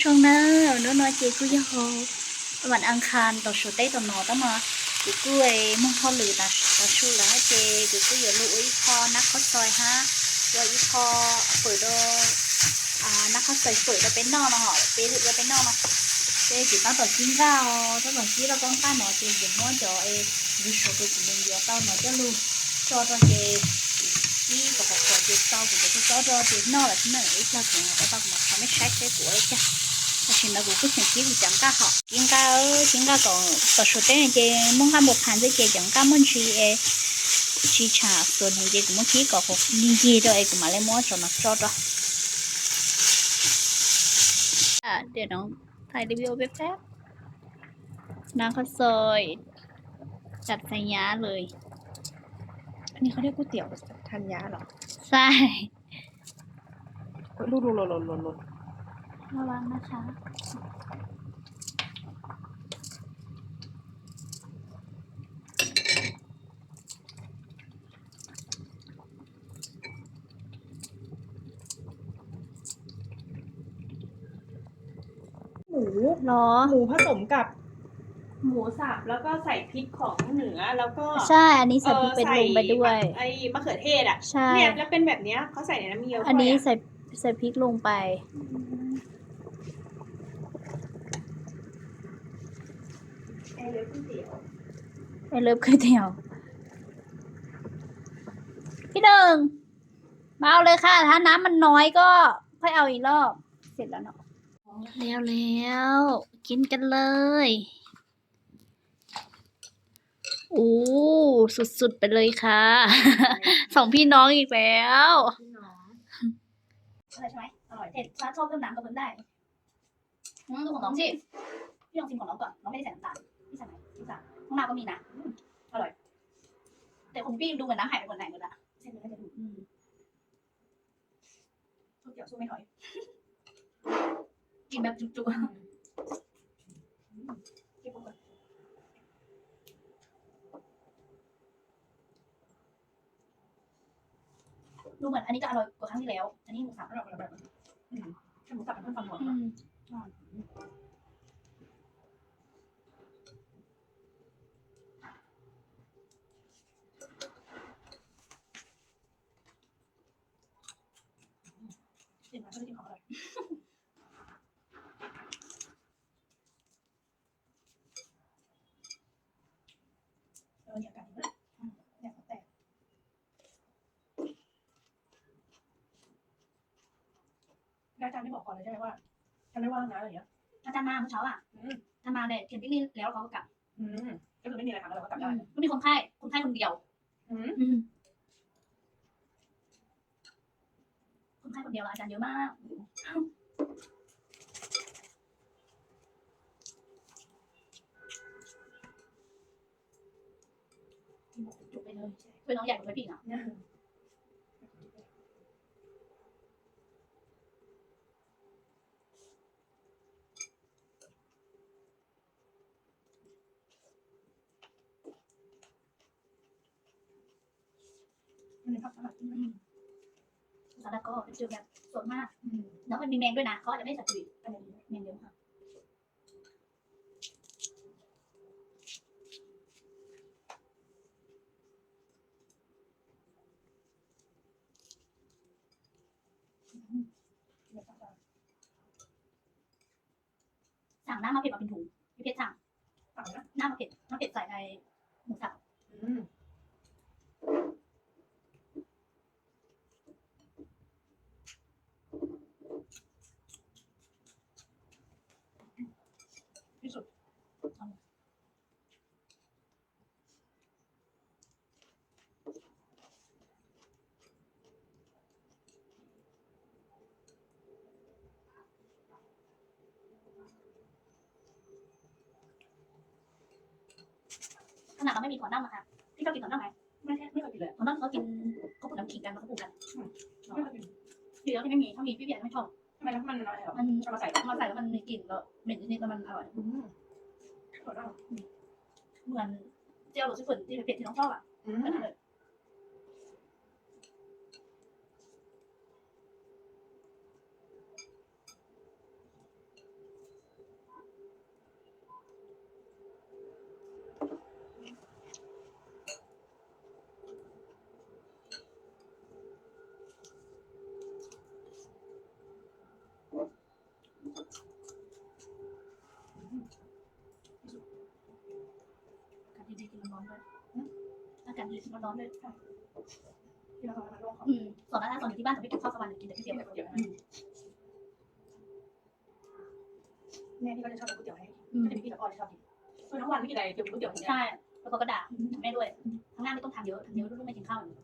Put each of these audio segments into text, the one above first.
ช่วงหน้าน้อยน้อยเจกูยาโฮวันอังคารต่อชูเต้ต่อหนอตั้งมากูกูไอ้มึงเขาหรือต่อต่อชูแล้วเจกูกูอย่าลุยคอนักเขาซอยฮะว่าอีคอเปิดโดอ่านักเขาใส่เปิดจะเป็นนอกนะหอเป็นหรือจะเป็นนอกนะเจกูตั้งต่อกินข้าวตั้งต่อกินเราต้องตั้งหนอเจกูม้วนจ่อเอดูโชว์กูกูมึงเดียวตั้งหนอจะรู้จอตอนเจนี่ก็ขอขอเจเจ้ากูจะจอจอเจนอกแหละที่ไหนไอ้เจ้าของเราต้องมาทำให้ใช้เจกูไอ้จ้า 我现在我不想给你讲噶好，应该应该讲，到时等人家蒙下木盘子嘅讲噶蒙去诶，去查说人家咁么去搞好，理解咗诶咁嘛嚟摸咗嘛咗咗。อ่ะเดี๋ยวน้องถ่ายรีวิวแป๊บๆน้ำข้าวซอยจัดใส่ยาเลย อันนี้เขาเรียกก๋วยเตี๋ยวทันยาเหรอ ใช่ รูดรูดรูด รูดรูดระวังนะคะหมูหรอหมูผสมกับ หมูสับแล้วก็ใส่พริกของเหนือแล้วก็ใช่ อันนี้ใส่พริกเป็นลงไปด้วย ไอ้มะเขือเทศอะใช่เนี่ยแล้วเป็นแบบเนี้ยเขาใส่ในน้ำเงี้ยวอันนี้ด้วยะใส่ใส่พริกลงไป ไอ้ เลือก๋วยเตี๋ยวไอเลิฟก๋วยเตี๋ยว พี่หนึ่งมาเอาเลยค่ะ ถ้าน้ำมันน้อยก็ค่อยเอาอีกรอบ เสร็จแล้วเนาะแล้วแล้วกินกันเลยโอ้สุดๆไปเลยค่ะ สองพี่น้องอีกแล้วพี่น้องอะไรใช่ไหมอร่อยเผ็ดถ้าชอบเพิ่มน้ำก็เพิ่มได้อืมดูของน้องสิพี่ลองชิมของน้องก่อน น้องไม่ได้ใส่น้ำตาล ข้างหน้าก็มีนะอร่อย แต่ของพี่ดูเหมือนน้ำหายไปหมดไหนหมดละเส้นมันน่าจะดูอืมก๋วยเตี๋ยวสู้ไม่ถอย กินแบบจุกๆเก็บก่อนดูเหมือนอันนี้จะอร่อยกว่าครั้งที่แล้ว อันนี้หมูสับอร่อยกว่าแบบ อืมแค่หมูสับเป็นเพื่อนฟันหัว อืมเดี๋ยวมาช่วยกินของอร่อยเออเนี่ยอากาศดีมากอืมเนี่ยแต่แล้ว อาจารย์ไม่บอกก่อนเลยใช่ไหมว่าฉันไม่ว่างนะอะไรอย่างเงี้ยอาจารย์มาเมื่อเช้าอะอืมอาจารย์มาเลยเขียนพิกนี่แล้วเขาก็กลับอืมก็คือไม่มีอะไรทำแล้วเราก็กลับได้ก็มีคนไข้คนไข้คนเดียว อืมคนไข้คนเดียวอาจารย์เยอะมาก จุกไปเลยช่วยน้องใหญ่กว่าพี่นะมันเป็นผักสลัดที่มัน สลัดก็เป็นเชื้อแบบสดมากอืมแล้วมันมีแมงด้วยนะเขาอาจจะไม่ใส่ปุ๋ยอะไรอย่างเงี้ยแมงเยอะมากสั่งน้ำมาเผ็ดมาเป็นถุงพี่เพชรสั่งสั่งนะน้ำมาเผ็ดน้ำเผ็ดใส่ในหมูสับ อืมที่สุด ขนาดเราไม่มีถั่วเน่านะคะพี่ชอบกินถั่วเน่าไหมไม่ใช่ไม่เคยกินเลยถั่วเน่าเขากินเขาปลูกน้ำขิงกันแล้วเขาปลูกกันไม่เคยกินดีแล้วที่ไม่มีถ้ามีพี่เบียร์ไม่ชอบทำไมแล้วมันอะไรหรอมันเอามาใส่มาใส่แล้วมันมีกลิ่นแล้วเหม็นนิดๆแล้วมันอร่อยอืมถั่วเน่าเหมือนเจียวหรือซุปเปอร์ที่เผ็ดที่น้องชอบอะ อื เหมือน ม กันเลย อ ดีมันร้อนด้วยที่เราทำมาลวกเขาอืมส่วนนั้นส่วนอยู่ที่บ้านจะไม่กินข้าวสวรรค์กินแต่ก๋วยเดี๋เตี๋ยยววเดี๋ยวอืมแม่ที่ก็จะชอบทำก๋วยเตี๋ยวให้อืมก็จะมีพี่กับพ่อที่ชอบกินคือทั้งวันไม่กินอะไรเกี่ยวกับก๋วยเตี๋ยวอย่างเงี้ยใช่แล้วก็กระดาษแม่ด้วยข้างหน้าไม่ต้องทำเยอะทำเยอะลูกไม่กินข้าวอย่างนี้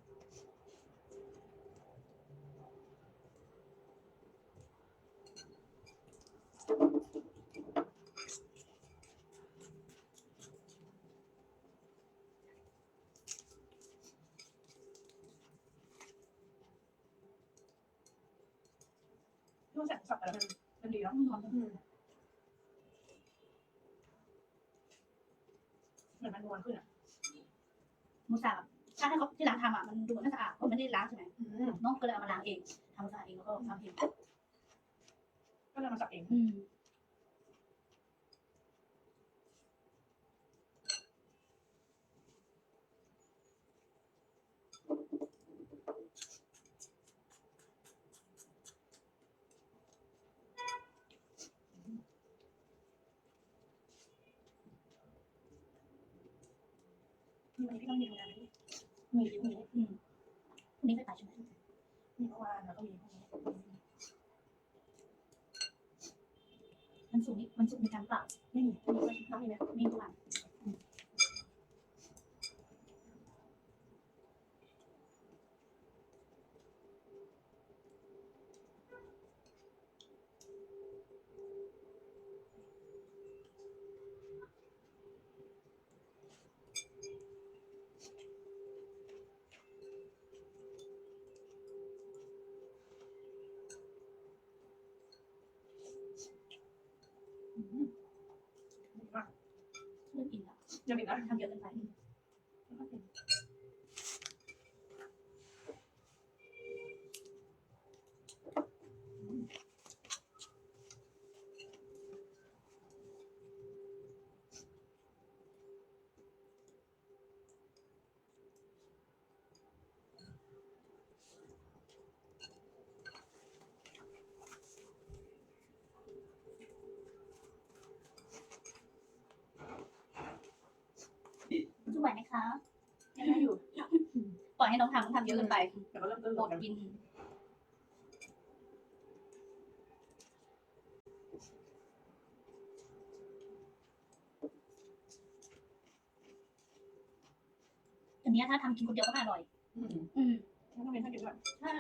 ที่มันแสบสับแต่ละมันมันดี เนาะอืมเหมือนมันนวลขึ้นอะหมูสับอะถ้าให้เขาที่ร้านทำอะมันดูน่าสะอาดเพราะมันไม่ได้ล้างใช่ไหมอืมน้องก็เลยเอามาล้างเองทำความสะอาดเองแล้วก็ทำเองก็เลยมาสับเอง อืม มีวันนี้พี่ต้องมีทำงานไหมมีพรุ่งนี้อืมพรุ่งนี้ไม่ไปใช่ไหมมีเมื่อวานแล้วก็มีพวกนี้มันสุกนี่มันสุกร์มีการเปล่าไม่มีมีไหมน้ำมีไหมมีทุกวันเริ่ม อิ่มแล้วยังมีนะ ทำเยอะเกินไป สู้ไหวไหมคะได้อยู่ปล่อยให้น้องทำน้องทำเยอะเกินไปแต่ก็เริ่มต้นหมลดงกินอันเนี้ยถ้าทำกินคนเดียวก็ไม่อร่อย อืมอืม ต้องเป็นท่ากินด้วยใช่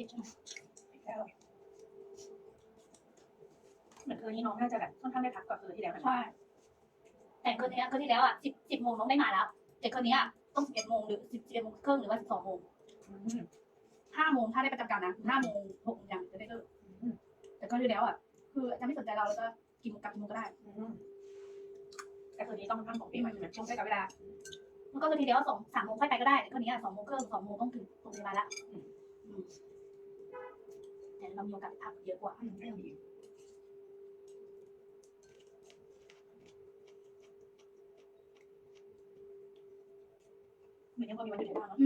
ผ็ดใช่ไหมแล้วเหมือนคืนนี้น้องน่าจะแบบค่อนข้างได้พักกว่าคืนที่แล้วนะใช่แต่คืนนี้คืนที่แล้วอะสิบสิบโมงน้องได้มาแล้ว แต่คืนนี้อะต้องสิบเอ็ดโมงหรือสิบสิบเอ็ดโมงครึ่งหรือว่าสิบสองโมงอืมห้าโมงถ้าได้ประจำการนะห้าโมงหกโมงยังจะได้เลิกอืมแต่ก็ที่แล้วอะคืออาจจะไม่สนใจเราแล้วก็กินกลับกินก็ได้อืมแต่คืนนี้ต้องทำของปีใหม่ใช่ไหมช่วงใกล้กับเวลาแล้วก็คือทีเดียวสองสามโมงค่อยไปก็ได้แต่คืนนี้อะสองโมงครึ่งสองโมงต้องถึงโรงพยาบาลละอืม แต่เรามีโอกาสพักเยอะกว่าอืมก็ยังดีเหมือนยังพอมีวันหยุดในบ้านเนาะ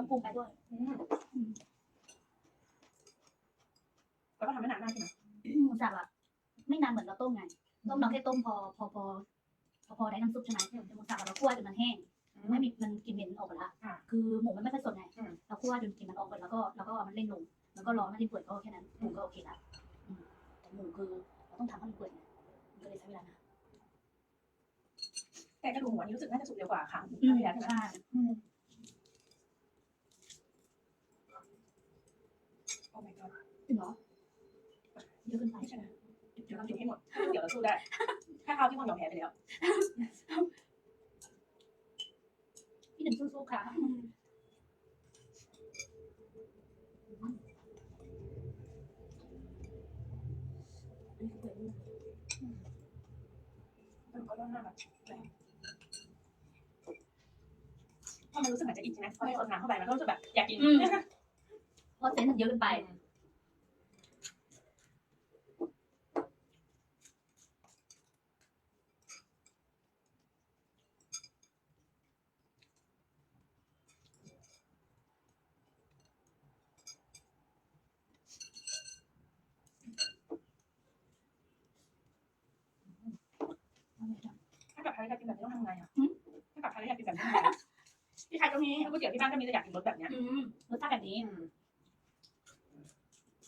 ต้องปรุงไปด้วยอืมแล้วก็ทำไม่นานมากใช่ไหมหมูสับอะไม่นานเหมือนเราต้มไงต้มเราแค่ต้มพอพอพอพอพอได้น้ำซุปใช่ไหมแต่หมูสับอะเราคั่วจนมันแห้งไม่มีมันกลินเหม็นออกหมดละอ่าคือหมูมันไม่ค่อยสดไงอืม เราคั่วจนกลินมันออกหมดแล้วก็แล้วก็เอามันเล่นลงแแล้วก็รอให้มันเปื่อยก็แค่นั้นหมูก็โอเคละอืมแต่หมูคือเราต้องทำให้มันเปื่อยไงมันก็เลยใช้เวลานานแต่กระดูกหมูอันนี้รู้สึกน่าจะสุกเร็วกว่าค่ะอืมที่แล้วใช่ไหมใช่อืมโอ้ my god จริงเหรอเยอะเกินไปไม่ใช่นะเดี๋ยวเรากินให้หมด เดี๋ยวเราสู้ได้ ถ้าข้าวที่มันยอมแพ้ไปแล้ว พี่หนึ่งสู้ๆค่ะ อันนี้คือเปื่อยมากมันก็ร้อนมากแบบแรงพอมันรู้สึกเหมือนจะอิ่มใช่ไหมพอได้สดน้ำเข้าไปมันก็รู้สึกแบบอยากกิน เพราะเซนส์มันเยอะเกินไปถ้ากับใค รอยากกินแบบนี้ต้องทำไงอะถ้ากับใครอยากกินแบบนี้ทำไงอะที่ไทยก็มีถ้าก๋วยเตี๋ยวที่บ้านก็มีแต่อยากกินรสแบบเนี้ยอืมรสชาติแบบนี้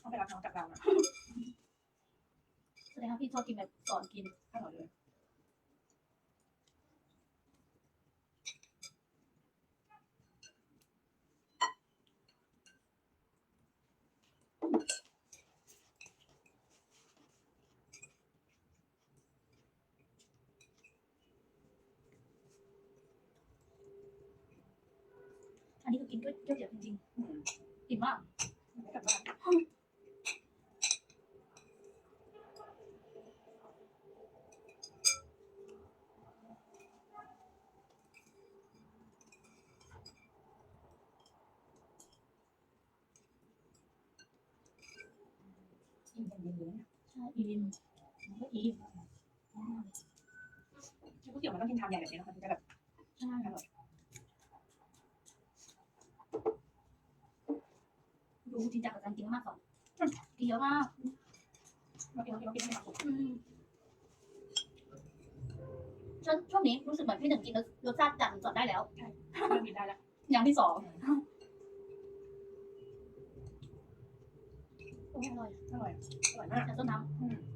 ต้องไปรับน้องจากเรานะแสดงว่าพี่ชอบกินแบบสอนกินอร่อยเลย กินก๋วยเตี๋ยวจริงอืมๆกินมากไม่กลับบ้านอิ่มอย่างเดียวเลยนะใช่อิ่มมันก็อิ่มก๋วยเตี๋ยวมันต้องกินชามใหญ่แบบนี้นะคะถึงจะแบบใช่อร่อย กูจริงจังกับการกินมากกว่ากินเยอะมากมากินมากินมากินให้หมดอืมช่วงช่วงนี้รู้สึกเหมือนพี่หนึ่งกินรสชาติจัดสดได้แล้วเริ่มกินได้แล้วอย่างที่สองอร่อยอร่อยอร่อยมากแต่ต้นน้ำ